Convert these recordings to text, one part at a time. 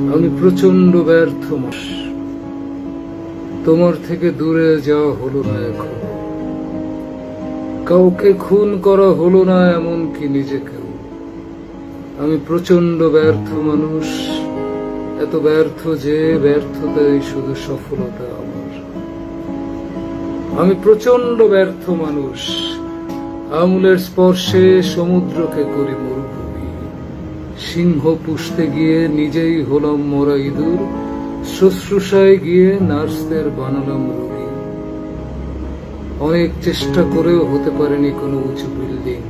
আমি প্রচণ্ড ব্যর্থ মানুষ তোমার থেকে দূরে যাওয়া হলো না এখন। কাউকে খুন করা হলো না এমনকি নিজেকেও আমি প্রচণ্ড ব্যর্থ মানুষ। এত ব্যর্থ যে ব্যর্থতাই শুধু সফলতা আমার। আমি প্রচণ্ড ব্যর্থ মানুষ। আঙুলের স্পর্শে সমুদ্রকে করি মরুভূমি। সিংহ পুষতে গিয়ে নিজেই হলাম মরা ইঁদুর, শুশ্রূষায় গিয়ে নার্সদের বানালাম রোগী। অনেক চেষ্টা করেও হতে পারেনি কোনো উঁচু বিল্ডিং।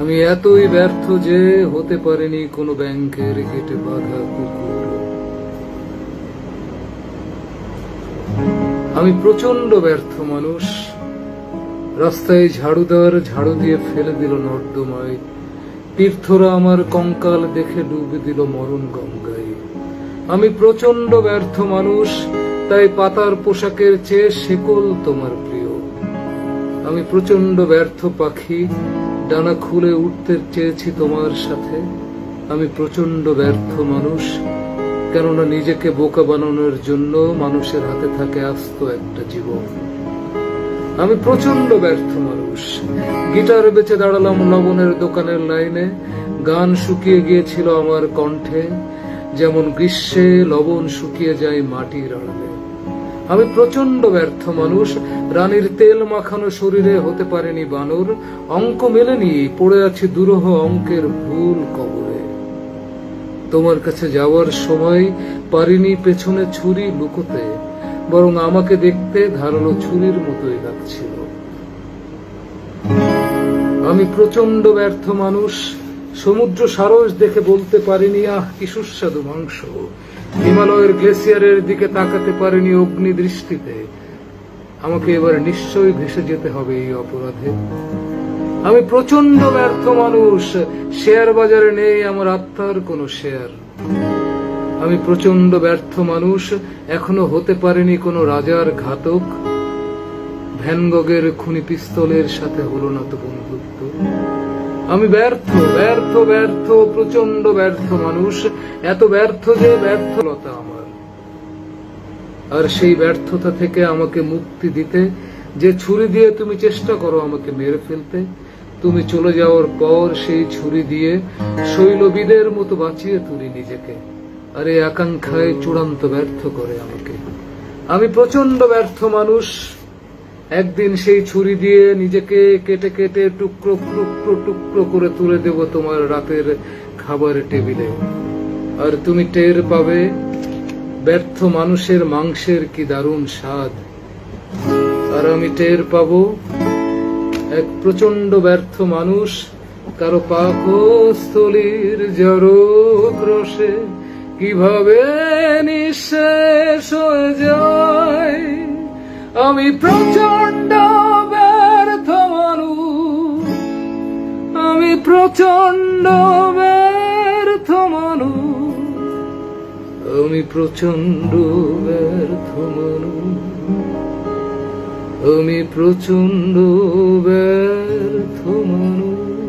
আমি এতই ব্যর্থ যে হতে পারেনি কোনো ব্যাংকের গেটে বাধা কুকুর। আমি প্রচণ্ড ব্যর্থ মানুষ। রাস্তায় ঝাড়ুদার ঝাড়ু দিয়ে ফেলে দিল নর্দমায়। তীর্থরা আমার কঙ্কাল দেখে ডুবে দিল মরণ গঙ্গায়। আমি প্রচণ্ড ব্যর্থ মানুষ, তাই পাতার পোশাকের চেয়ে শেকল তোমার প্রিয়। আমি প্রচণ্ড ব্যর্থ পাখি, ডানা খুলে উঠতে চেয়েছি তোমার সাথে। আমি প্রচণ্ড ব্যর্থ মানুষ, কেননা নিজেকে বোকা বানানোর জন্য মানুষের হাতে থাকে আস্ত একটা জীবন। আমি প্রচণ্ড ব্যর্থ মানুষ। গিটার বেচে দাঁড়ালাম লবণের দোকানের লাইনে। গান শুকিয়ে গিয়েছিল আমার কণ্ঠে, যেমন গ্রীষ্মে লবণ শুকিয়ে যায় মাটির আড়ালে। আমি প্রচণ্ড ব্যর্থ মানুষ, রানীর তেল মাখানো শরীরে হতে পারেনি বানর, অঙ্ক মেলেনি, পড়ে আছে দুরহ অঙ্কের ভুল কবরে তোমার কাছে যাওয়ার সময় পারিনি পেছনে ছুরি লুকোতে, বরং আমাকে দেখতে ধারালো ছুরির মতোই লাগছিল। আমি প্রচণ্ড ব্যর্থ মানুষ। সমুদ্র সারস দেখে বলতে পারিনি, আহ, কি সুস্বাদু মাংস। হিমালয়ের গ্লেসিয়ারের দিকে তাকাতে পারিনি অগ্নি দৃষ্টিতে। আমাকে এবার নিশ্চয়ই ভেসে যেতে হবে এই অপরাধে। আমি প্রচণ্ড ব্যর্থ মানুষ, শেয়ার বাজারে নেই আমার আত্মার কোনো শেয়ার। আমি প্রচণ্ড ব্যর্থ মানুষ, এখনও হতে পারেনি কোনো রাজার ঘাতক। ভ্যানগগের খুনি পিস্তলের সাথে হলো না তো বন্ধুত্ব? আমি ব্যর্থ ব্যর্থ ব্যর্থ প্রচণ্ড ব্যর্থ মানুষ, এত ব্যর্থ যে ব্যর্থলতা আমার। আর সেই ব্যর্থতা থেকে আমাকে মুক্তি দিতে, যে ছুরি দিয়ে তুমি চেষ্টা করো আমাকে মেরে ফেলতে, তুমি চলে যাওয়ার পর সেই ছুরি দিয়ে শৈলবিদের মতো বাঁচিয়ে তুলি নিজেকে, আর এই আকাঙ্ক্ষায় চূড়ান্ত ব্যর্থ করে আমাকে। আমি প্রচণ্ড ব্যর্থ মানুষ একদিন সেই ছুরি দিয়ে নিজেকে কেটে কেটে টুকরো টুকরো টুকরো করে তুলে দেব তোমার রাতের খাবার টেবিলে। আর তুমি টের পাবে, ব্যর্থ মানুষের মাংসের কি দারুণ স্বাদ। আর আমি টের পাব, এক প্রচণ্ড ব্যর্থ মানুষ কারও পাকস্থলীর জড় ক্রোশে কীভাবে নিঃশেষ হয়ে যায়। আমি প্রচণ্ড ব্যর্থ মানুষ। আমি প্রচণ্ড ব্যর্থ মানুষ। আমি প্রচণ্ড ব্যর্থ মানুষ। আমি প্রচণ্ড ব্যর্থ মানুষ।